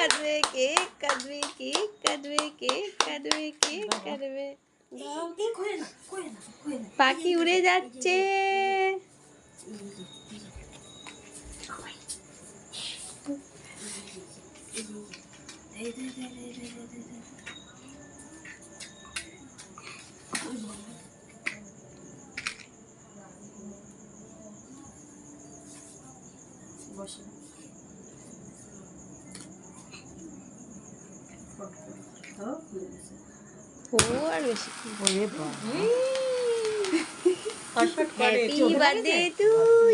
কাটবে কেক কাটবে কেক কাটবে কেক কাটবে কেক কাটবে পাখি উড়ে যাচ্ছে ও আর বেশি happy birthday to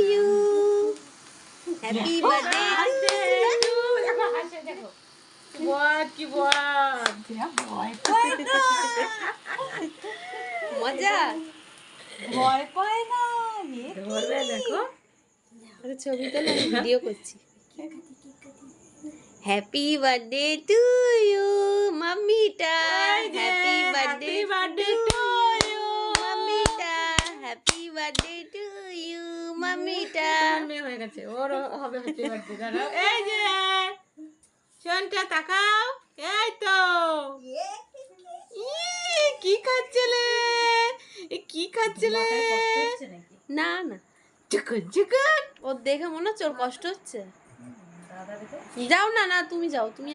you happy birthday মজা ভয় পায় না দেখো। ছবি তো না ভিডিও করছি। Happy birthday to you birthday to you মাম্মিটা হয়ে গেছে ওর হবে হ্যাপি বার্থডে দাঁড়াও। এই যে শোনটা তাকাও এই তো। কি খাচ্ছিলে? এ কি খাচ্ছিলে? না না। চিকন চিকন ওর দেখে মনে হচ্ছে ওর কষ্ট হচ্ছে। যাও না না তুমি যাও তুমি